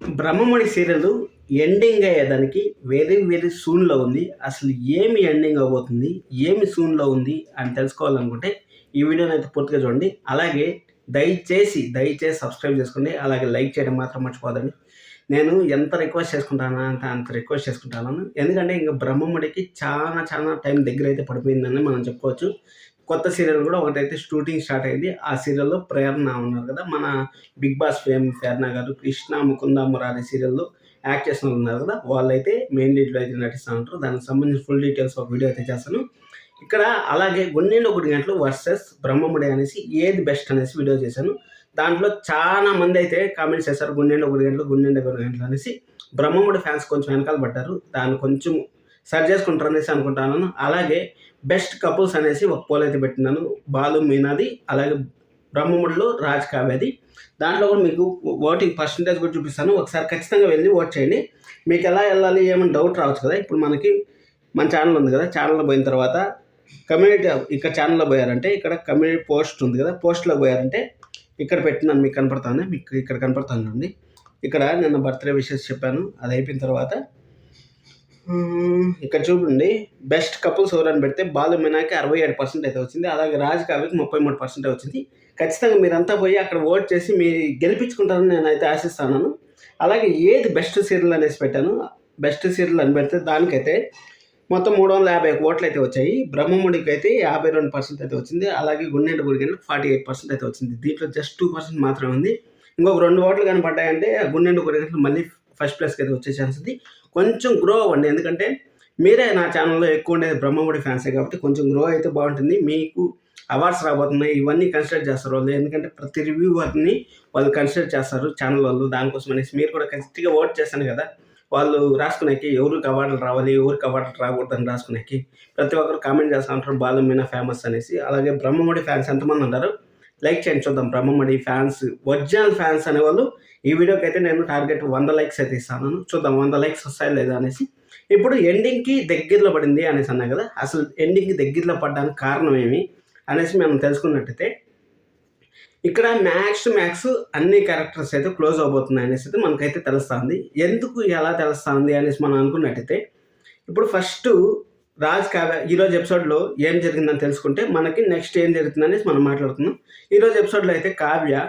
Brahmamudi serial ending అయ్యేదానికి very very సూన్లో ఉంది. అసలు ఏమి ఎండింగ్ అవబోతుంది ఏమి సూన్లో ఉంది అని తెలుసుకోవాలనుకుంటే ఈ వీడియోని అయితే పూర్తిగా చూడండి. అలాగే దయచేసి దయచేసి సబ్స్క్రైబ్ చేసుకోండి. అలాగే లైక్ చేయడం మాత్రం మర్చిపోదండి నేను ఎంత రిక్వెస్ట్ చేసుకుంటానో అంత అంత రిక్వెస్ట్ చేసుకుంటాను ఎందుకంటే ఇంకా బ్రహ్మముడికి చాలా చాలా టైం దగ్గర అయితే పడిపోయిందని మనం చెప్పుకోవచ్చు. కొత్త సీరియల్ కూడా ఒకటైతే షూటింగ్ స్టార్ట్ అయింది. ఆ సీరియల్లో ప్రేరణ ఉన్నారు కదా. మన బిగ్ బాస్ ఫేమ్ ప్రేరణ గారు కృష్ణ ముకుంద మురారి సీరియల్లో యాక్ట్ చేసిన వాళ్ళు ఉన్నారు కదా. వాళ్ళైతే మెయిన్ లీడ్లో అయితే నటిస్తూ ఉంటారు. దానికి సంబంధించిన ఫుల్ డీటెయిల్స్ ఒక వీడియో అయితే చేస్తాను. ఇక్కడ అలాగే గుండెండు ఒకటి గంటలు వర్సెస్ బ్రహ్మముడి అనేసి ఏది బెస్ట్ అనేసి వీడియో చేశాను. దాంట్లో చాలా మంది అయితే కామెంట్స్ చేశారు. గుండెండు ఒకటి గంటలు గుండెండు ఒకటి గంటలు అనేసి. బ్రహ్మముడి ఫ్యాన్స్ కొంచెం వెనకాల పడ్డారు. దాన్ని కొంచెం సర్చ్ చేసుకుంటారు అనేసి అనుకుంటున్నాను అలాగే బెస్ట్ కపుల్స్ అనేసి ఒక పోల్ అయితే పెట్టినాను. బాలు మీనాది అలాగే బ్రహ్మముడిలో రాజ్ కావేది దాంట్లో కూడా మీకు ఓటింగ్ పర్సంటేజ్ కూడా చూపిస్తాను. ఒకసారి ఖచ్చితంగా వెళ్ళి ఓట్ చేయండి. మీకు ఎలా వెళ్ళాలి ఏమైనా డౌట్ రావచ్చు కదా. ఇప్పుడు మనకి మన ఛానల్ ఉంది కదా. ఛానల్లో పోయిన తర్వాత కమ్యూనిటీ ఇక్కడ ఛానల్లో పోయారంటే ఇక్కడ కమ్యూనిటీ పోస్ట్ ఉంది కదా. పోస్ట్లో పోయారంటే ఇక్కడ పెట్టినాను. మీకు కనపడుతుంది మీకు ఇక్కడ కనపడుతుంది ఇక్కడ నిన్న బర్త్డే విషెస్ చెప్పాను. అది అయిపోయిన తర్వాత ఇక్కడ చూడండి. బెస్ట్ కపుల్స్ ఎవరని పెడితే బాలు మీనాకి అరవై ఏడు పర్సెంట్ అయితే వచ్చింది. అలాగే రాజ్ కావ్యకి ముప్పై మూడు పర్సెంట్ వచ్చింది. ఖచ్చితంగా మీరంతా పోయి అక్కడ ఓట్ చేసి మీరు గెలిపించుకుంటారని నేనైతే ఆశిస్తున్నాను. అలాగే ఏది బెస్ట్ సీరియల్ అనేసి పెట్టాను. బెస్ట్ సీరియల్ అని పెడితే దానికైతే మొత్తం మూడు వందల యాభై ఒక ఓట్లు అయితే వచ్చాయి. బ్రహ్మముడికి అయితే యాభై రెండు పర్సెంట్ అయితే వచ్చింది. అలాగే గుండెంట గుడికి ఫార్టీ ఎయిట్ పర్సెంట్ అయితే వచ్చింది. దీంట్లో జస్ట్ టూ పర్సెంట్ మాత్రమే ఉంది. ఇంకొక రెండు ఓట్లు కనపడ్డాయంటే పడ్డాయంటే ఆ గుండెంట గుడికి మళ్ళీ ఫస్ట్ ప్లేస్కి అయితే వచ్చే ఛాన్స్ ఉంది. కొంచెం గ్రో అవ్వండి. ఎందుకంటే మీరే నా ఛానల్లో ఎక్కువ ఉండేది బ్రహ్మముడి ఫ్యాన్సే కాబట్టి కొంచెం గ్రో అయితే బాగుంటుంది. మీకు అవార్డ్స్ రాబోతున్నాయి. ఇవన్నీ కన్సిడర్ చేస్తారు వాళ్ళు. ఎందుకంటే ప్రతి రివ్యూ రివ్యూవర్ని వాళ్ళు కన్సిడర్ చేస్తారు ఛానల్ వాళ్ళు. దానికోసం అనేసి మీరు కూడా ఖచ్చితంగా ఓట్ చేశాను కదా. వాళ్ళు రాసుకునేకి ఎవరికి అవార్డులు రావాలి ఎవరికి అవార్డులు రాకూడదని రాసుకునేకి ప్రతి ఒక్కరు కామెంట్ చేస్తూ ఉంటారు. బాలు మీనా ఫేమస్ అనేసి. అలాగే బ్రహ్మముడి ఫ్యాన్స్ ఎంతమంది ఉన్నారు? లైక్ చేయండి చూద్దాం. బ్రహ్మమణి ఫ్యాన్స్ ఒరిజినల్ ఫ్యాన్స్ అనేవాళ్ళు ఈ వీడియోకి అయితే నేను టార్గెట్ వంద లైక్స్ అయితే ఇస్తాను. చూద్దాం వంద లైక్స్ వస్తాయి లేదా అనేసి. ఇప్పుడు ఎండింగ్కి దగ్గరలో పడింది అనేసి అన్నా కదా అసలు ఎండింగ్కి దగ్గరలో పడడానికి కారణం ఏమి అనేసి మనం తెలుసుకున్నట్టయితే ఇక్కడ మ్యాక్స్ మ్యాక్స్ అన్ని క్యారెక్టర్స్ అయితే క్లోజ్ అవబోతున్నాయి అనేసి అయితే మనకైతే తెలుస్తుంది. ఎందుకు ఎలా తెలుస్తుంది అనేసి మనం అనుకున్నట్టయితే ఇప్పుడు ఫస్ట్ రాజ్ కావ్య ఈరోజు ఎపిసోడ్లో ఏం జరిగిందని తెలుసుకుంటే మనకి నెక్స్ట్ ఏం జరుగుతుంది అనేసి మనం మాట్లాడుకుందాం ఈరోజు ఎపిసోడ్లో అయితే కావ్య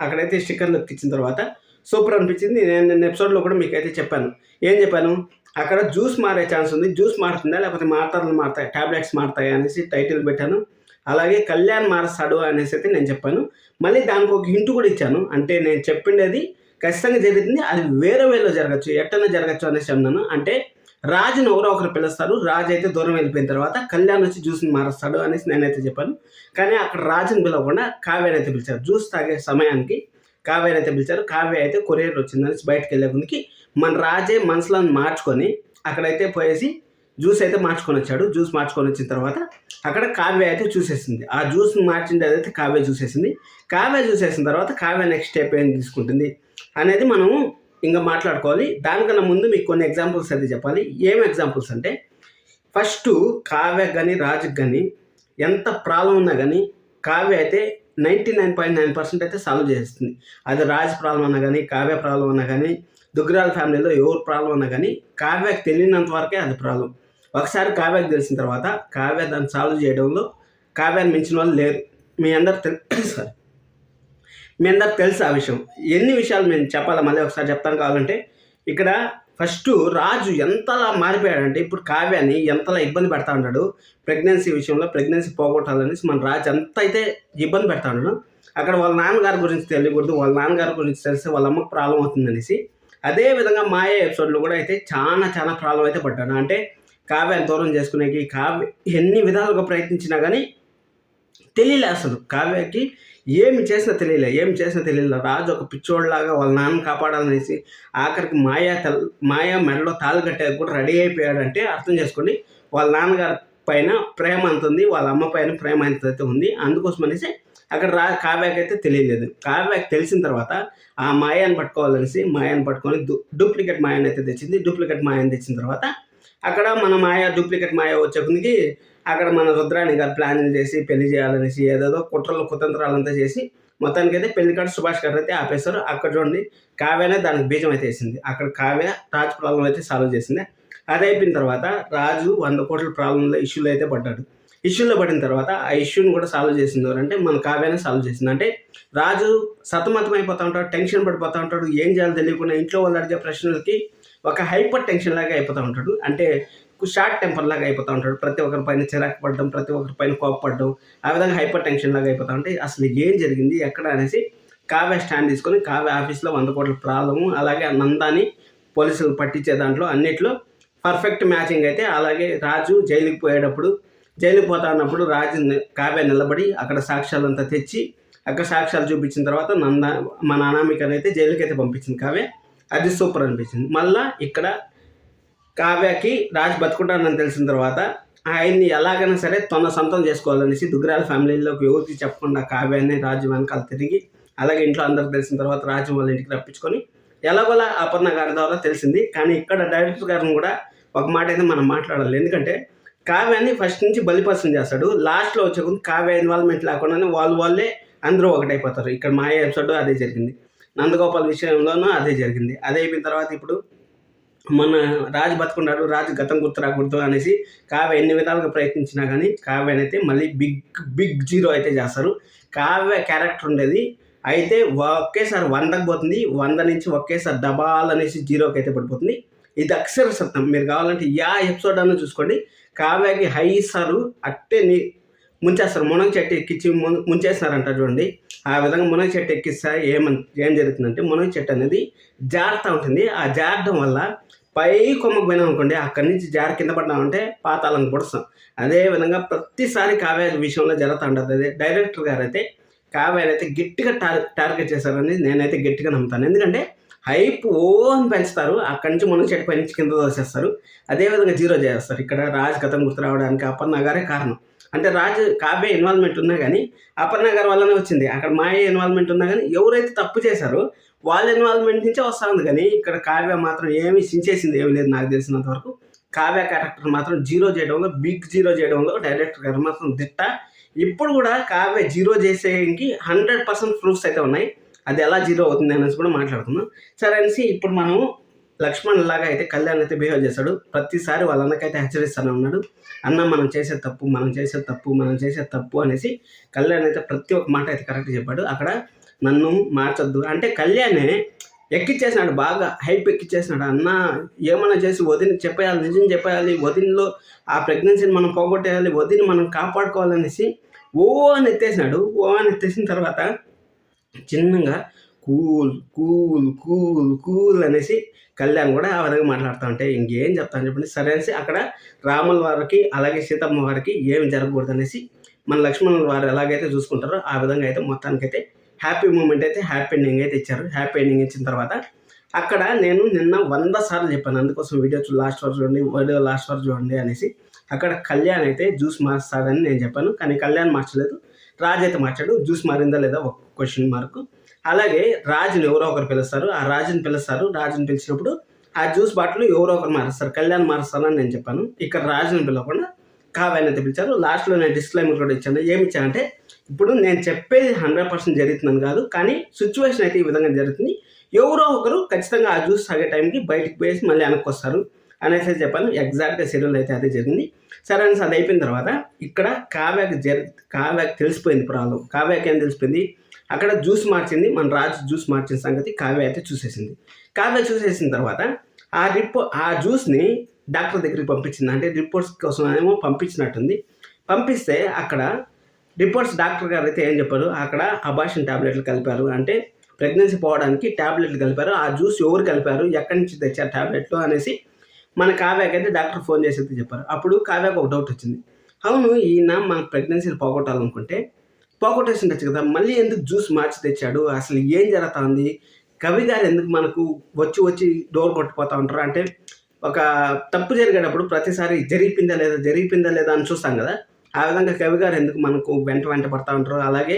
అక్కడైతే స్టిక్కర్లు ఎక్కించిన తర్వాత సూపర్ అనిపించింది. నేను నిన్న ఎపిసోడ్లో కూడా మీకు అయితే చెప్పాను. ఏం చెప్పాను? అక్కడ జ్యూస్ మారే ఛాన్స్ ఉంది. జ్యూస్ మారుతుందా? లేకపోతే మాత్రలు మారుతాయి? టాబ్లెట్స్ మారుతాయి అనేసి టైటిల్ పెట్టాను. అలాగే కళ్యాణ్ మారస్తాడు అనేసి అయితే నేను చెప్పాను. మళ్ళీ దానికి ఒక హింట్ కూడా ఇచ్చాను. అంటే నేను చెప్పిండేది ఖచ్చితంగా జరుగుతుంది. అది వేరే వేలో జరగచ్చు. ఎట్టన జరగచ్చు అనేసి అన్నాను. అంటే రాజుని ఎవరో ఒకరు పిలుస్తారు. రాజు అయితే దూరం వెళ్ళిపోయిన తర్వాత కళ్యాణ్ వచ్చి జ్యూస్ని మారుస్తాడు అనేసి నేనైతే చెప్పాను. కానీ అక్కడ రాజుని పిలవకుండా కావ్యని అయితే పిలిచారు. జ్యూస్ తాగే సమయానికి కావ్యని అయితే పిలిచారు. కావ్య అయితే కొరియర్ వచ్చిందనేసి బయటకు వెళ్ళే ముందుకి మన రాజే మనసులను మార్చుకొని అక్కడైతే పోయేసి జ్యూస్ అయితే మార్చుకొని వచ్చాడు. జ్యూస్ మార్చుకొని వచ్చిన తర్వాత అక్కడ కావ్య అయితే చూసేసింది. ఆ జ్యూస్ మార్చింది అదైతే కావ్య చూసేసింది. కావ్య చూసేసిన తర్వాత కావ్య నెక్స్ట్ స్టెప్ ఏం తీసుకుంటుంది అనేది మనము ఇంకా మాట్లాడుకోవాలి. దానికన్నా ముందు మీకు కొన్ని ఎగ్జాంపుల్స్ అయితే చెప్పాలి. ఏం ఎగ్జాంపుల్స్ అంటే ఫస్ట్ కావ్య కానీ రాజుకి కానీ ఎంత ప్రాబ్లం ఉన్నా కానీ కావ్య అయితే ninety nine point nine percent అయితే సాల్వ్ చేస్తుంది. అది రాజ్ ప్రాబ్లం అన్నా కానీ కావ్య ప్రాబ్లం అన్నా కానీ దుగ్గరాల ఫ్యామిలీలో ఎవరు ప్రాబ్లం అన్నా కానీ కావ్యకి తెలియనంత వరకే అది ప్రాబ్లం ఒకసారి కావ్యకు తెలిసిన తర్వాత కావ్య దాన్ని సాల్వ్ చేయడంలో కావ్యాన్ని మించిన వాళ్ళు లేరు. మీ అందరు తెలుసు సారీ మీ అందరు తెలుసు ఆ విషయం. ఎన్ని విషయాలు నేను చెప్పాలా? మళ్ళీ ఒకసారి చెప్తాను కావాలంటే ఇక్కడ ఫస్ట్ రాజు ఎంతలా మారిపోయాడంటే ఇప్పుడు కావ్యాన్ని ఎంతలా ఇబ్బంది పెడతా ఉన్నాడు ప్రెగ్నెన్సీ విషయంలో ప్రెగ్నెన్సీ పోగొట్టాలనేసి మన రాజు ఎంత అయితే ఇబ్బంది పెడతా ఉన్నాడు అక్కడ వాళ్ళ నాన్నగారి గురించి తెలియకూడదు వాళ్ళ నాన్నగారి గురించి తెలిస్తే వాళ్ళ అమ్మకు ప్రాబ్లం అవుతుందనేసి అదే విధంగా మాయ ఎపిసోడ్లో కూడా అయితే చాలా చాలా ప్రాబ్లం అయితే పడ్డాడు. అంటే కావ్యాన్ని దూరం చేసుకునేకి కావ్య ఎన్ని విధాలుగా ప్రయత్నించినా కానీ తెలియలే అసలు కావ్యకి. ఏమి చేసినా తెలియలే ఏమి చేసినా తెలియలే. రాజు ఒక పిచ్చోడ్లాగా వాళ్ళ నాన్న కాపాడాలనేసి ఆఖరికి మాయా తల్ మాయా మెడలో తాళ్ళు కట్టేది కూడా రెడీ అయిపోయాడంటే అర్థం చేసుకోండి వాళ్ళ నాన్నగారి పైన ప్రేమ అంత ఉంది వాళ్ళ అమ్మ పైన ప్రేమ అంత అయితే ఉంది. అందుకోసం అనేసి అక్కడ రా కావ్యకి అయితే తెలియలేదు. కావ్యాకి తెలిసిన తర్వాత ఆ మాయాన్ని పట్టుకోవాలనేసి మాయాన్ని పట్టుకొని డూప్లికేట్ మాయాన్ని అయితే తెచ్చింది. డూప్లికేట్ మాయాన్ని తెచ్చిన తర్వాత అక్కడ మన మాయా డూప్లికేట్ మాయ వచ్చే అక్కడ మన రుద్రాన్ని గారు ప్లానింగ్ చేసి పెళ్ళి చేయాలనేసి ఏదేదో కుట్రలు కుతంత్రాలంతా చేసి మొత్తానికి అయితే పెళ్ళి కాడ సుభాష్ గారు అయితే ఆపేశారు. అక్కడ చూడండి కావ్యనే దానికి బీజం అయితే వేసింది. అక్కడ కావ్య రాజ్ ప్రాబ్లం అయితే సాల్వ్ చేసింది. అది అయిపోయిన తర్వాత రాజు వంద కోట్ల ప్రాబ్లంలో ఇష్యూలో అయితే పడ్డాడు. ఇష్యూలో పడిన తర్వాత ఆ ఇష్యూని కూడా సాల్వ్ చేసింది ఎవరంటే మన కావ్యాన్ని సాల్వ్ చేసింది. అంటే రాజు సతమతం అయిపోతూ ఉంటాడు టెన్షన్ పడిపోతూ ఉంటాడు ఏం చేయాలో తెలియకుండా ఇంట్లో వాళ్ళు అడిగే ప్రశ్నలకి ఒక హైపర్ టెన్షన్ లాగా అయిపోతూ ఉంటాడు. అంటే షార్ట్ టెంపర్ లాగా అయిపోతూ ఉంటాడు. ప్రతి ఒక్కరి పైన చిరాకు పడడం ప్రతి ఒక్కరి పైన కోపపడడం ఆ విధంగా హైపర్ టెన్షన్ లాగా అయిపోతూ ఉంటాయి అసలు ఏం జరిగింది ఎక్కడ అనేసి కావ్య స్టాండ్ తీసుకొని కావ్య ఆఫీస్లో వంద కోట్ల ప్రాబ్లము అలాగే ఆ నందాని పోలీసులు పట్టించే దాంట్లో అన్నిట్లో పర్ఫెక్ట్ మ్యాచింగ్ అయితే అలాగే రాజు జైలుకి పోయేటప్పుడు జైలుకి పోతా ఉన్నప్పుడు రాజు కావ్య నిలబడి అక్కడ సాక్ష్యాలంతా తెచ్చి అక్కడ సాక్ష్యాలు చూపించిన తర్వాత నంద మన నానామికనైతే జైలుకి అయితే పంపించింది కావ్య. అది సూపర్ అనిపించింది. మళ్ళా ఇక్కడ కావ్యకి రాజు బతుకుంటానని తెలిసిన తర్వాత ఆయన్ని ఎలాగైనా సరే తన సొంతం చేసుకోవాలనేసి దుగ్గరాల ఫ్యామిలీలోకి ఎవరికి చెప్పకుండా కావ్యాన్ని రాజు వెనకాల తిరిగి అలాగే ఇంట్లో అందరికి తెలిసిన తర్వాత రాజు వాళ్ళ ఇంటికి రప్పించుకొని ఎలాగోలా అపర్ణ గారి ద్వారా తెలిసింది. కానీ ఇక్కడ డైరెక్టర్ గారిని కూడా ఒక మాట అయితే మనం మాట్లాడాలి. ఎందుకంటే కావ్యాన్ని ఫస్ట్ నుంచి బలిపసం చేస్తాడు. లాస్ట్లో వచ్చే కొద్ది కావ్య ఇన్వాల్వ్మెంట్ లేకుండానే వాళ్ళు వాళ్ళే అందరూ ఒకటైపోతారు. ఇక్కడ మా ఎపిసోడ్ అదే జరిగింది. నందగోపాల్ విషయంలోనూ అదే జరిగింది. అదే అయిపోయిన తర్వాత ఇప్పుడు మన రాజు బతుకున్నాడు రాజు గతం గుర్తు రాకూడదు అనేసి కావ్య ఎన్ని విధాలుగా ప్రయత్నించినా కానీ కావ్యనైతే మళ్ళీ బిగ్ బిగ్ జీరో అయితే చేస్తారు. కావ్య క్యారెక్టర్ ఉండేది అయితే ఒకేసారి వందకు పోతుంది వంద నుంచి ఒకేసారి డబాల్ అనేసి జీరోకి అయితే పడిపోతుంది. ఇది అక్షర సత్యం. మీరు కావాలంటే యా ఎపిసోడ్ అన్న చూసుకోండి. కావ్యకి హై ఇస్తారు అట్టే నీ ముంచేస్తారు. మునగ చెట్టు ఎక్కించి ము- ముంచేస్తారంట చూడండి. ఆ విధంగా మునగ చెట్టు ఎక్కిస్తా ఏమని ఏం జరుగుతుందంటే మునగ చెట్టు అనేది జారుతూ ఉంటుంది. ఆ జారడం వల్ల పై కొమ్మకు పోయినాం అనుకోండి అక్కడి నుంచి జారి కింద పడ్డామంటే పాతాళం పొడుస్తాం. అదే విధంగా ప్రతిసారి కావ్య విషయంలో జరుగుతూ ఉంటుంది. అదే డైరెక్టర్ గారు అయితే కావ్యాని అయితే గట్టిగా టార్ టార్గెట్ చేశారని నేనైతే గట్టిగా నమ్ముతాను. ఎందుకంటే హైప్ ఓ అని పెంచుతారు. అక్కడి నుంచి మనం చెట్టు పై నుంచి కింద దోసేస్తారు అదేవిధంగా జీరో చేస్తారు. ఇక్కడ రాజ్ గతం గుర్తు రావడానికి అపర్ణ గారే కారణం. అంటే రాజు కావ్య ఇన్వాల్వ్మెంట్ ఉన్నా కానీ అపర్ణ గారి వల్లనే వచ్చింది. అక్కడ మాయ ఇన్వాల్వ్మెంట్ ఉన్నా కానీ ఎవరైతే తప్పు చేశారో వాళ్ళ ఇన్వాల్వ్మెంట్ నుంచే వస్తా ఉంది. కానీ ఇక్కడ కావ్య మాత్రం ఏమీ సించేసింది ఏమీ లేదు నాకు తెలిసినంత వరకు. కావ్య క్యారెక్టర్ మాత్రం జీరో చేయడంలో బిగ్ జీరో చేయడంలో డైరెక్టర్ గారు మాత్రం దిట్ట. ఇప్పుడు కూడా కావ్య జీరో చేసేకి హండ్రెడ్ పర్సెంట్ ప్రూఫ్స్ అయితే ఉన్నాయి. అది ఎలా జీరో అవుతుంది అనేసి కూడా మాట్లాడుకుందాం. సరే అనేసి ఇప్పుడు మనం లక్ష్మణ్ లాగా అయితే కళ్యాణ్ అయితే బిహేవ్ చేశాడు ప్రతిసారి వాళ్ళ అన్నకైతే హెచ్చరిస్తూనే ఉన్నాడు. అన్న మనం చేసే తప్పు మనం చేసే తప్పు మనం చేసే తప్పు అనేసి కళ్యాణ్ అయితే ప్రతి ఒక్క మాట అయితే కరెక్ట్ చెప్పాడు. అక్కడ నన్ను మార్చొద్దు. అంటే కళ్యాణే ఎక్కిచ్చేసినాడు బాగా హైప్ ఎక్కిచ్చేసినాడు. అన్న ఏమన్నా చేసి వదిన చెప్పేయాలి నిజం చెప్పేయాలి వదినలో ఆ ప్రెగ్నెన్సీని మనం పోగొట్టేయాలి వదిని మనం కాపాడుకోవాలనేసి ఓ అని ఎత్తేసినాడు. ఓ అని ఎత్తేసిన తర్వాత చిన్నగా కూల్ కూల్ కూల్ కూల్ అనేసి కళ్యాణ్ కూడా ఆ విధంగా మాట్లాడుతూ ఉంటే ఇంకేం చెప్తాను చెప్పండి. సరే అనేసి అక్కడ రాముల వారికి అలాగే సీతమ్మ వారికి ఏమి జరగకూడదు అనేసి మన లక్ష్మణుల వారు ఎలాగైతే చూసుకుంటారో ఆ విధంగా అయితే మొత్తానికైతే హ్యాపీ మూమెంట్ అయితే హ్యాపీ ఎండింగ్ అయితే ఇచ్చారు. హ్యాపీ ఎండింగ్ ఇచ్చిన తర్వాత అక్కడ నేను నిన్న వంద సార్లు చెప్పాను. అందుకోసం వీడియో లాస్ట్ వరకు చూడండి వీడియో లాస్ట్ వరకు చూడండి అనేసి. అక్కడ కళ్యాణ్ అయితే జ్యూస్ మార్చాడని నేను చెప్పాను. కానీ కళ్యాణ్ మార్చలేదు. రాజు అయితే మార్చాడు. జ్యూస్ మారిందా లేదా ఒక క్వశ్చన్ మార్క్ అలాగే రాజుని ఎవరో ఒకరు పిలుస్తారు. ఆ రాజుని పిలుస్తారు. రాజుని పిలిచినప్పుడు ఆ జ్యూస్ బాటిల్ ఎవరో ఒకరు మారుస్తారు. కళ్యాణ్ మారుస్తారని నేను చెప్పాను. ఇక్కడ రాజుని పిలవకుండా కావ్యాన్ని అయితే పిలిచారు. లాస్ట్లో నేను డిస్క్లైమర్ కూడా ఇచ్చాను. ఏమి ఇచ్చానంటే ఇప్పుడు నేను చెప్పేది హండ్రెడ్ పర్సెంట్ జరుగుతుందని కాదు కానీ సిచ్యువేషన్ అయితే ఈ విధంగా జరుగుతుంది. ఎవరో ఒకరు ఖచ్చితంగా ఆ జ్యూస్ తాగే టైంకి బయటకు పోయేసి మళ్ళీ వెనక్కి వస్తారు అనేసి చెప్పాను. ఎగ్జాక్ట్గా షెడ్యూల్ అయితే అదే జరిగింది. సరే అనేసి అది అయిపోయిన తర్వాత ఇక్కడ కావ్యకి జరి కావ్యకి తెలిసిపోయింది ప్రాబ్లం కావ్యకి ఏం తెలిసిపోయింది? అక్కడ జ్యూస్ మార్చింది మన రాజు జ్యూస్ మార్చిన సంగతి కావ్య అయితే చూసేసింది. కావ్య చూసేసిన తర్వాత ఆ రిప్ ఆ జ్యూస్ని డాక్టర్ దగ్గరికి పంపించింది. అంటే రిపోర్ట్స్ కోసం ఏమో పంపించినట్టుంది. పంపిస్తే అక్కడ రిపోర్ట్స్ డాక్టర్ గారు అయితే ఏం చెప్పారు? అక్కడ అబాషన్ టాబ్లెట్లు కలిపారు. అంటే ప్రెగ్నెన్సీ పోవడానికి టాబ్లెట్లు కలిపారు. ఆ జ్యూస్ ఎవరు కలిపారు? ఎక్కడి నుంచి తెచ్చారు టాబ్లెట్లు అనేసి మన కావ్యకి అయితే డాక్టర్ ఫోన్ చేసి అయితే చెప్పారు. అప్పుడు కావ్యకు ఒక డౌట్ వచ్చింది. అవును ఈయన మన ప్రెగ్నెన్సీని పోగొట్టాలనుకుంటే పోగొట్టేసి ఉండొచ్చు కదా. మళ్ళీ ఎందుకు జ్యూస్ మార్చి తెచ్చాడు? అసలు ఏం జరుగుతుంది? కవి గారు ఎందుకు మనకు వచ్చి వచ్చి డోర్ కొట్టిపోతూ ఉంటారు? అంటే ఒక తప్పు జరిగేటప్పుడు ప్రతిసారి జరిగిపోయిందా లేదా జరిగిపోయిందా లేదా అని చూస్తాం కదా. ఆ విధంగా కవి గారు ఎందుకు మనకు వెంట వెంట పడతా ఉంటారు అలాగే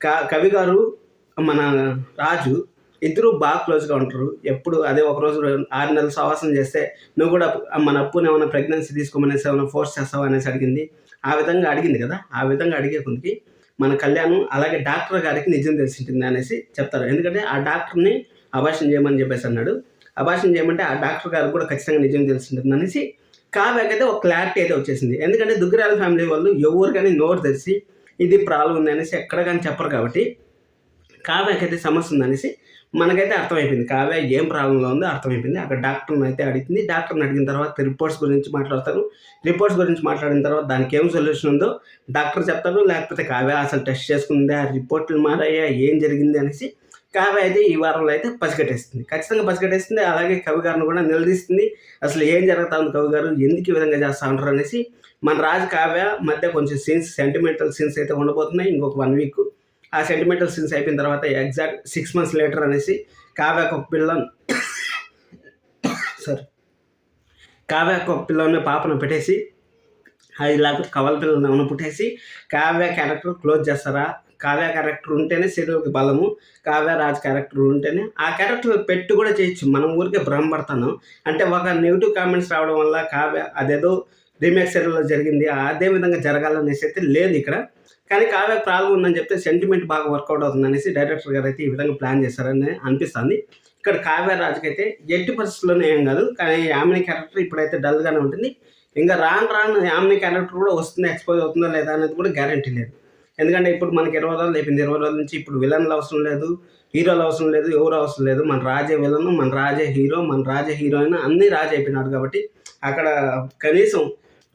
క కవి గారు మన రాజు ఇద్దరు బాగా క్లోజ్గా ఉంటారు. ఎప్పుడు అదే ఒక రోజు ఆరు నెలలు సవాసం చేస్తే నువ్వు కూడా మన అప్పుని ఏమైనా ప్రెగ్నెన్సీ తీసుకోమనేసి ఏమైనా ఫోర్స్ చేస్తావా అనేసి అడిగింది. ఆ విధంగా అడిగింది కదా. ఆ విధంగా అడిగే కొద్దికి మన కళ్యాణం అలాగే డాక్టర్ గారికి నిజం తెలిసింటుంది అనేసి చెప్తారు. ఎందుకంటే ఆ డాక్టర్ని అభాషణ చేయమని చెప్పేసి అన్నాడు. అభాషణ చేయమంటే ఆ డాక్టర్ గారు కూడా ఖచ్చితంగా నిజం తెలుసుంటుంది అనేసి కావ్యకైతే ఒక క్లారిటీ అయితే వచ్చేసింది. ఎందుకంటే దుగ్గిరాల ఫ్యామిలీ వాళ్ళు ఎవరు కానీ నోరు తెరిచి ఇది ప్రాబ్లం ఉంది అనేసి ఎక్కడ కానీ చెప్పరు కాబట్టి కావ్యకైతే సమస్య ఉందనేసి మనకైతే అర్థమైపోయింది. కావ్య ఏం ప్రాబ్లంలో ఉందో అర్థమైపోయింది. అక్కడ డాక్టర్ని అయితే అడిగింది. డాక్టర్ని అడిగిన తర్వాత రిపోర్ట్స్ గురించి మాట్లాడతారు. రిపోర్ట్స్ గురించి మాట్లాడిన తర్వాత దానికి ఏం సొల్యూషన్ ఉందో డాక్టర్ చెప్తారు. లేకపోతే కావ్య అసలు టెస్ట్ చేసుకుందా? రిపోర్ట్లు మారాయా? ఏం జరిగింది అనేసి కావ్య అయితే ఈ వారంలో అయితే పసిగట్టేస్తుంది. ఖచ్చితంగా పసిగట్టేస్తుంది. అలాగే కవి గారిని కూడా నిలదీస్తుంది. అసలు ఏం జరుగుతా ఉంది కవి గారు? ఎందుకు ఈ విధంగా చేస్తా ఉంటారు అనేసి మన రాజు కావ్య మధ్య కొంచెం సీన్స్ సెంటిమెంటల్ సీన్స్ అయితే ఉండబోతున్నాయి. ఇంకొక వన్ వీక్ ఆ సెంటిమెంటల్ సీన్స్ అయిపోయిన తర్వాత ఎగ్జాక్ట్ సిక్స్ మంత్స్ లేటర్ అనేసి కావ్యకు ఒక పిల్లని సారీ కావ్యకు ఒక పిల్లని పాపను పెట్టేసి అది లేకపోతే కవల పిల్లల్ని పుట్టేసి కావ్య క్యారెక్టర్ క్లోజ్ చేస్తారా? కావ్య క్యారెక్టర్ ఉంటేనే సీరియల్కి బలము కావ్య రాజ్ క్యారెక్టర్ ఉంటేనే ఆ క్యారెక్టర్ పెట్టి కూడా చేయొచ్చు. మనం ఊరికే భ్రమపడతాను. అంటే ఒక నెగిటివ్ కామెంట్స్ రావడం వల్ల కావ్య అదేదో రీమేక్ సీరియల్లో జరిగింది అదే విధంగా జరగాలనేసి అయితే లేదు ఇక్కడ. కానీ కావ్య ప్రాబ్లం ఉందని చెప్తే సెంటిమెంట్ బాగా వర్కౌట్ అవుతుంది అనేసి డైరెక్టర్ గారు అయితే ఈ విధంగా ప్లాన్ చేశారని అనిపిస్తుంది. ఇక్కడ కావ్య రాజుకి అయితే ఎట్టి పరిస్థితుల్లోనే ఏం కాదు. కానీ యామిని క్యారెక్టర్ ఇప్పుడైతే డల్గానే ఉంటుంది. ఇంకా రాను రాను యామిని క్యారెక్టర్ కూడా వస్తుంది ఎక్స్పోజ్ అవుతుందో లేదా అనేది కూడా గ్యారంటీ లేదు. ఎందుకంటే ఇప్పుడు మనకి ఇరవై రోజులు అయిపోయింది. ఇరవై రోజుల నుంచి ఇప్పుడు విలన్లు అవసరం లేదు. హీరోలు అవసరం లేదు. ఎవరు అవసరం లేదు. మన రాజే విలన్ మన రాజే హీరో మన రాజే హీరోయిన్ అన్నీ రాజు అయిపోయినాడు కాబట్టి అక్కడ కనీసం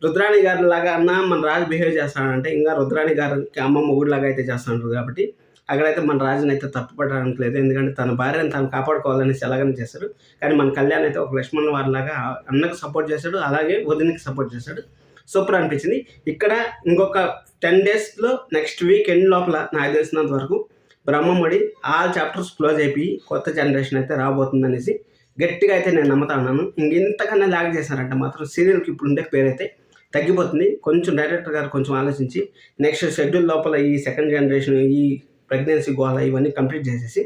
రుద్రాణి గారి లాగా అన్న మన రాజు బిహేవ్ చేస్తాడంటే ఇంకా రుద్రాణి గారికి అమ్మ మొగుడులాగా అయితే చేస్తాడు కాబట్టి అక్కడైతే మన రాజుని అయితే తప్పుపడడానికి లేదు. ఎందుకంటే తన భార్యను తను కాపాడుకోవాలని ఎలాగని చేశారు. కానీ మన కళ్యాణ్ అయితే ఒక లక్ష్మణ్ వారిలాగా అన్నకు సపోర్ట్ చేశాడు. అలాగే వదినికి సపోర్ట్ చేశాడు. సూపర్ అనిపించింది. ఇక్కడ ఇంకొక టెన్ డేస్లో నెక్స్ట్ వీక్ ఎండ్ లోపల నాకు తెలిసినంత వరకు బ్రహ్మముడి ఆల్ చాప్టర్స్ క్లోజ్ అయిపోయి కొత్త జనరేషన్ అయితే రాబోతుంది అనేసి గట్టిగా అయితే నేను నమ్ముతా ఉన్నాను. ఇంకెంతకన్నా లాగ్ చేశారంటే మాత్రం సీరియల్కి ఇప్పుడు ఉండే పేరైతే తగ్గిపోతుంది. కొంచెం డైరెక్టర్ గారు కొంచెం ఆలోచించి నెక్స్ట్ షెడ్యూల్ లోపల ఈ సెకండ్ జనరేషన్ ఈ ప్రెగ్నెన్సీ గోళ ఇవన్నీ కంప్లీట్ చేసేసి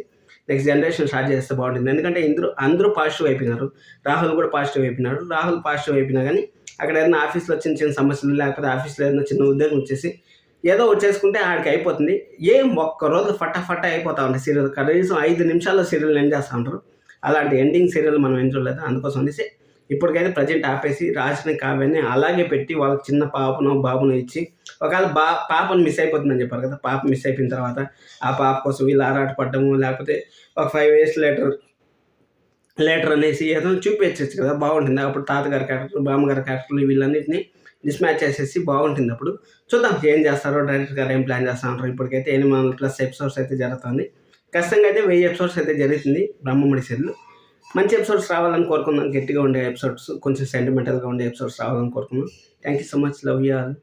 నెక్స్ట్ జనరేషన్ స్టార్ట్ చేస్తే బాగుంటుంది. ఎందుకంటే ఇందరూ అందరూ పాజిటివ్ అయిపోయినారు. రాహుల్ కూడా పాజిటివ్ అయిపోయినాడు. రాహుల్ పాజిటివ్ అయిపోయినా కానీ అక్కడ ఏదైనా ఆఫీస్లో చిన్న చిన్న సమస్యలు లేకపోతే ఆఫీస్లో ఏదైనా చిన్న ఉద్యోగం వచ్చేసి ఏదో వచ్చేసుకుంటే ఆడికి అయిపోతుంది. ఏం ఒక్క రోజు ఫటాఫట అయిపోతా ఉంటాయి సీరియల్. కనీసం ఐదు నిమిషాల్లో సీరియల్ ఎండ్ చేస్తూ ఉంటారు? అలాంటి ఎండింగ్ సీరియల్ మనం ఏం చూడలేదు. అందుకోసం అనేసి ఇప్పటికైతే ప్రజెంట్ ఆపేసి రాసిన కావ్యాన్ని అలాగే పెట్టి వాళ్ళకి చిన్న పాపను బాబును ఇచ్చి ఒకవేళ బా పాపను మిస్ అయిపోతుందని చెప్పారు కదా పాప మిస్ అయిపోయిన తర్వాత ఆ పాప కోసం వీళ్ళు ఆరాటపడ్డము లేకపోతే ఒక ఫైవ్ ఇయర్స్ లేటర్ లెటర్ అనేసి ఏదో చూపించచ్చు కదా బాగుంటుంది. అప్పుడు తాతగారి క్యారెక్టర్ బామ్మగారి క్యారెక్టర్లు వీళ్ళన్నింటినీ డిస్మ్యాచ్ చేసేసి బాగుంటుంది అప్పుడు. చూద్దాం ఏం చేస్తారో డైరెక్టర్ గారు ఏం ప్లాన్ చేస్తా ఉంటారు ఇప్పటికైతే ఎనిమిది ప్లస్ ఎపిసోడ్స్ అయితే జరుగుతుంది. ఖచ్చితంగా అయితే వెయ్యి ఎపిసోడ్స్ అయితే జరుగుతుంది బ్రహ్మముడి సెల్లు మంచి ఎపిసోడ్స్ రావాలని కోరుకుందాం. గట్టిగా ఉండే ఎపిసోడ్స్ కొంచెం సెంటిమెంటల్గా ఉండే ఎపిసోడ్స్ రావాలని కోరుకుందాం. Thank you so much love you all